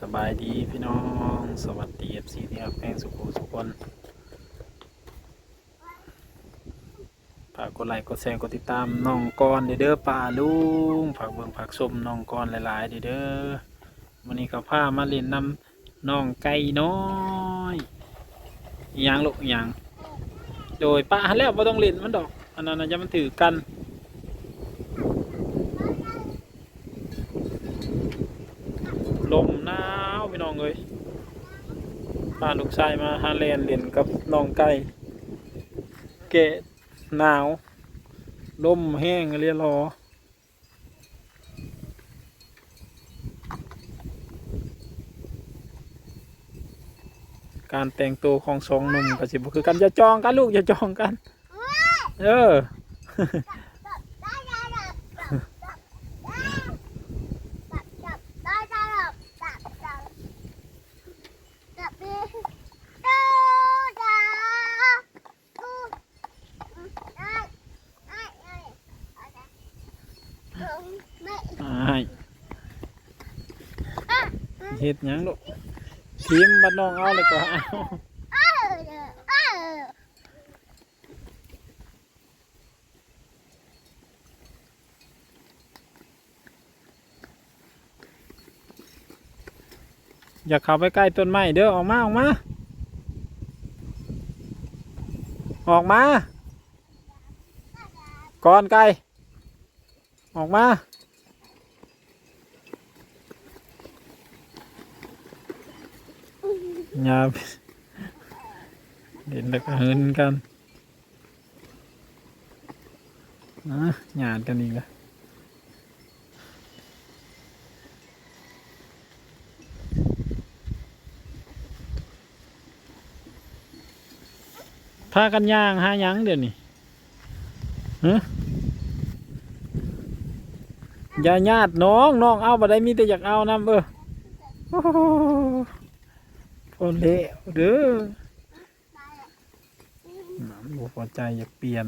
สบายดีพี่น้อง สวัสดีเอฟซีที่รักแพงสุขุสุคนฝากกดไลค์กดแชร์กดติดตามน้องกอนเด้อป่าลุงฝากเบิ่งฝากชมน้องกอนหลายๆเด้อวันนี้เขาพามาเล่นนำน้องไก่น้อยอิหยังลูกอิหยังโดยป้าหันแล้วไ่ต้องเล่นมันดอกอันนั้นน่ะจะมันถือกัน ลมหนาวพี่น้อง เอ้ยพาลูกชายมาฮาแลนเล่นกับน้องไก่เกะหนาวลมแห้งเรียรอการแต่งตัวของสองหนุ่มก็สิบคือกันอย่าจองกันลูกอย่าจองกัน เออาย เฮ็ดหยังลูกทีมบ้านน้องเอาเลยก็เอาอย่าเข้าไปใกล้ต้นไม้เด้อออกมาออกมา ออกมา ก่อนไก่ออกมา ย่าเด่นแล้วก็เหินกันนะหยาดกันอีกแล้วพากันย่างหายังเดี๋ยวนี้ฮะอย่าญาติน้องน้องเอาบ่ได้มีแต่อยากเอานำเออ โอ้เละเด้อน้ำบ่พอใจอยากเปลี่ยน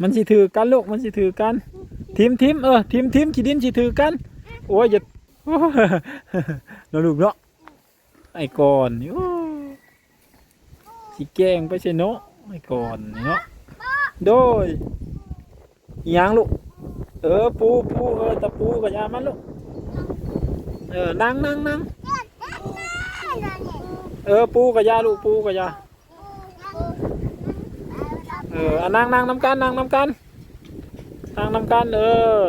มันสิถือกันลูกมันสิถือกัน ทีมทีมเออทีมทีมขีดินสิถือกัน โอ้ยอย่าเราลูกเนาะไอ้ก่อนนี่สิแกงไปใช่เนาะไม่ก่อนนี่เนาะโดยยังลูก เออปูปูเออตะปูกับยามันลูกเออนั่งนั่งนั่งเออปูกับยาลูกปูกับยาเอออนั่งนั่งน้ำกันนั่งน้ำกันนั่งน้ำกันเออ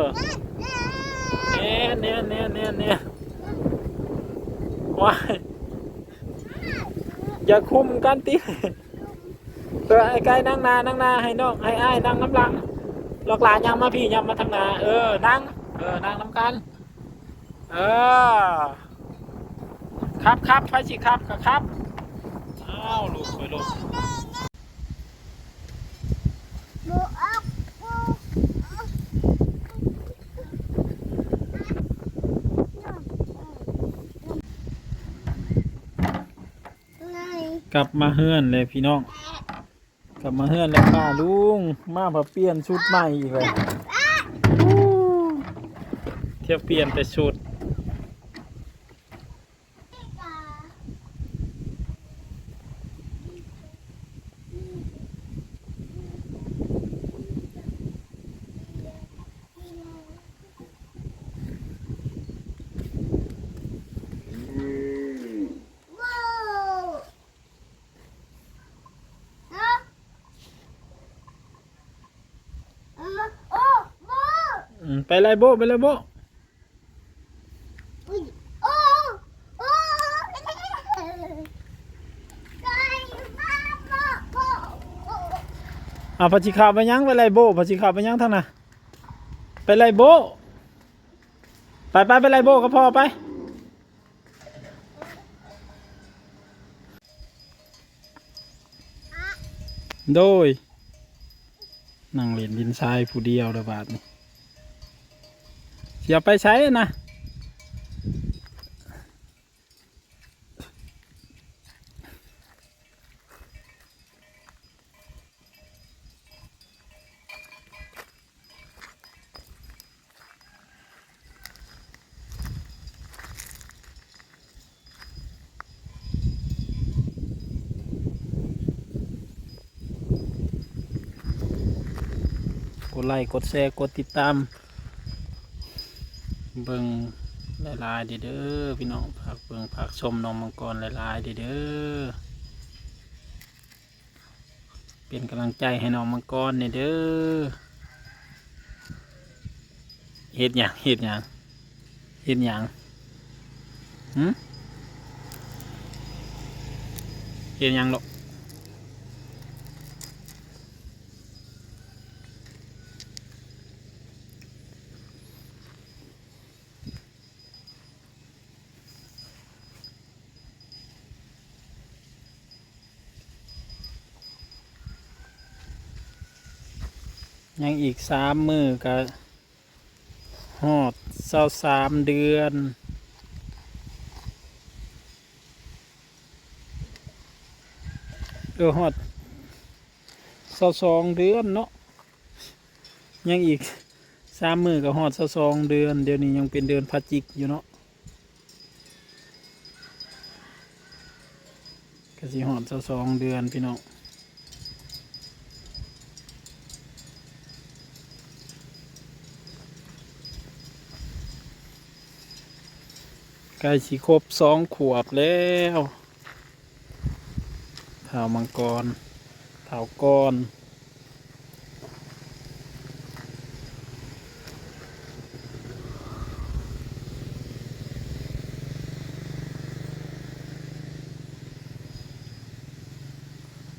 เนี่ยเนี่ยเนี่ยเนี่ยเนี่ยว้ายอย่าคุมกันติเออไอ้ไก่นั่งนานั่งนาให้น้องให้อ้ายนั่งน้ำลัง หลอกหลานยำมาพี่ยำมาทางนาเออนั่งเออนั่งน้ำกัน เออ ครับครับไปสิครับก็ครับอ้าวลูกไปลูกกลับมาเฮือนเลยพี่น้อง กลับมาเฮือนแล้วค่ะลุง มาพอเปลี่ยนชุดใหม่อีกเลยอู้เที่ยวเปลี่ยนแต่ชุด อืม ไปเลยโบไปเลยโบอ่าพัชิขาวไปยังไปเลยโบพัชิขาวไปยังทางน่ะไปเลยโบไปไปไปเลยโบก็พอไปโดยนั่งเล่นดินทรายผู้เดียวระบาดนี่ อย่าไปใช้นะ กดไลค์กดแชร์ กดติดตาม เบิ่งหลายๆเด้อเด้อพี่น้องฝากเบิ่งฝากชมน้องมังกรหลายๆเด้อเป็นกำลังใจให้น้องมังกรเนี่ยเด้อเฮ็ดหยังเฮ็ดหยังเฮ็ดหยังหืมเฮ็ดหยังหรอก ยังอีกสามมือก็หอดเศร้าสามเดือน เออหอดเศร้าสองเดือนเนาะยังอีกสามมือก็หอดเศร้าสองเดือน เดี๋ยวนี้ยังเป็นเดือนพฤศจิกอยู่เนาะก็สิหอดเศร้าสองเดือนพี่น้อง ใกล้สิครบสองขวบแล้วเท่ามังกรเท่ากร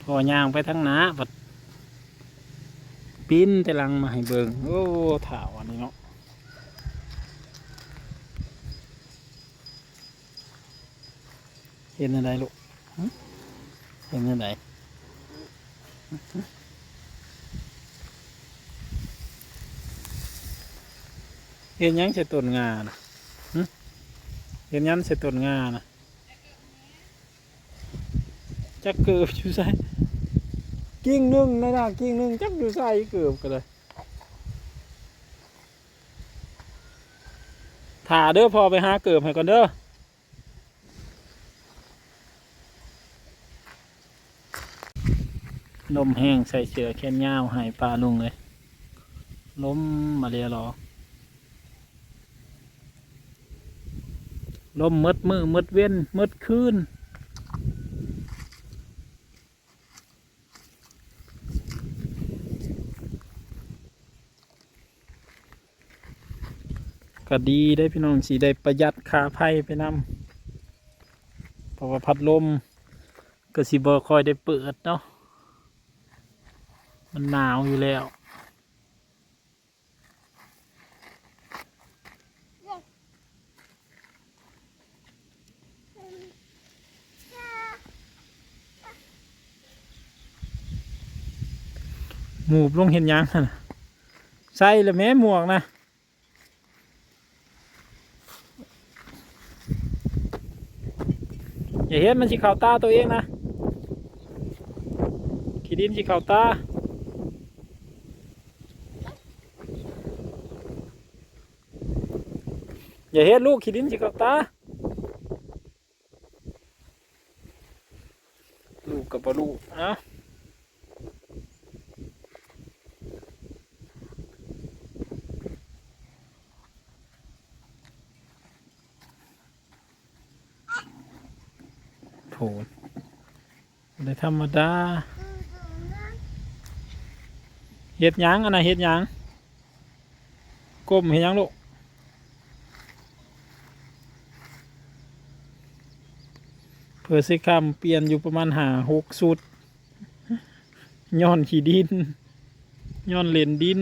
พอย่างไปทั้งหนาปัดปิ้นแต่ลังมาให้เบิงโอ้เท่าอันนี้เนาะ เห็นอะไรลูกหึเห็นอะไรเห็นยังใส่ต้นงานะเห็นยังใส่ต้นงานะจักเกือบอยู่ใส่กิ้งหนึ่งนะนะกิ้งหนึ่งจักอยู่ใส่เกือบกันเลยถ่าเด้อพอไปหาเกือบให้ก่อนเด้อ ลมแห้งใส่เสือแขนยาวหายปลาลุงเลยล้มมาเรียรอลมมืดมือมืดเว้นมืดคืนก็ดีได้พี่น้องสีได้ประหยัดค่าไพ่ไปนำเพราะว่าพัดลมก็สิบ่ค่อยได้เปิดเนาะ มันหนาวอยู่แล้ว หมูบลงเห็นยังนะใส่ล้วแม่หมวกนะอย่าเห็นมันสิเข่าตาตัวเองนะ ขีดินสิเข่าตา อย่าเฮ็ดลูกขี้ดินสิกับตา ลูกกับลูกนะโถได้ธรรมดาเฮ็ดหยังอันน่ะเฮ็ดหยังก้มเฮ็ดหยังลูก พื่อสิคำเปลี่ยนอยู่ประมาณหาหกสุดย้อนขี้ดินย้อนเลนดิน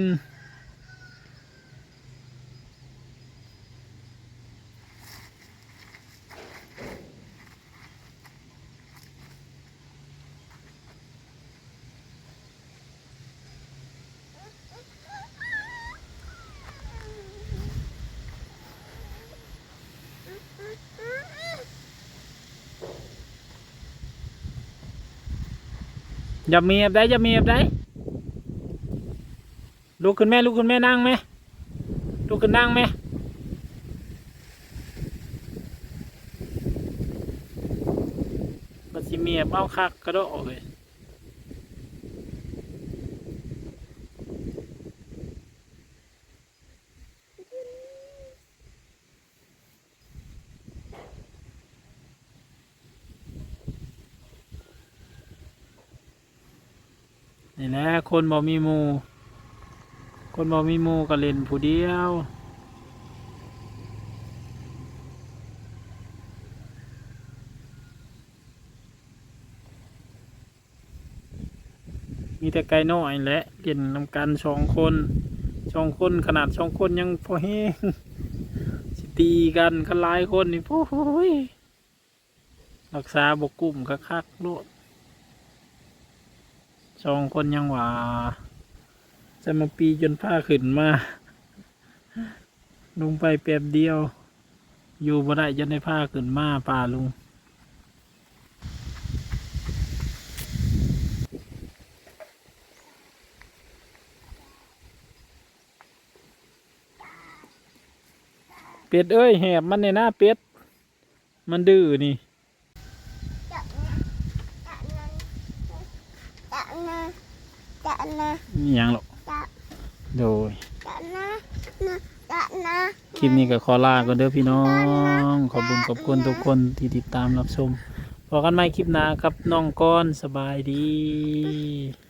อย่าเมียบได้อย่าเมียบได้ลูกคุณแม่ลูกคุณแม่นั่งไหมลูกคุณนั่งไหมมันสิเมียบเอาคักกระโดดเลย นี่แหละคนบ่มีหมูคนบ่มีหมูก็เล่นผู้เดียวมีแต่ไก่น้อยแหละเล่นนำกันสองคนสองคนขนาดสองคนยังพอแห้งสิตีกันกันหลายคนนี่โอ้ยรักษาบกกุ้มคักๆโลด สองคนยังหว่าจะมาปีจนผ้าขึ้นมาลุงไปแป๊บเดียว อยู่บ่ได้จนได้ผ้าขึ้นมาป่าลุงเป็ดเอ้ยแหบมันในหน้าเป็ด มันดื้อนี่ จะนะจะ นะจะนะมีหยังหรอกจะโดย จะนะนะจะนะคลิปนี้ก็ขอลากันเด้อพี่น้อง ขอบคุณขอบคุณทุกคนที่ติดตามรับชมพอกันใหม่คลิปหน้าครับน้องก้อนสบายดี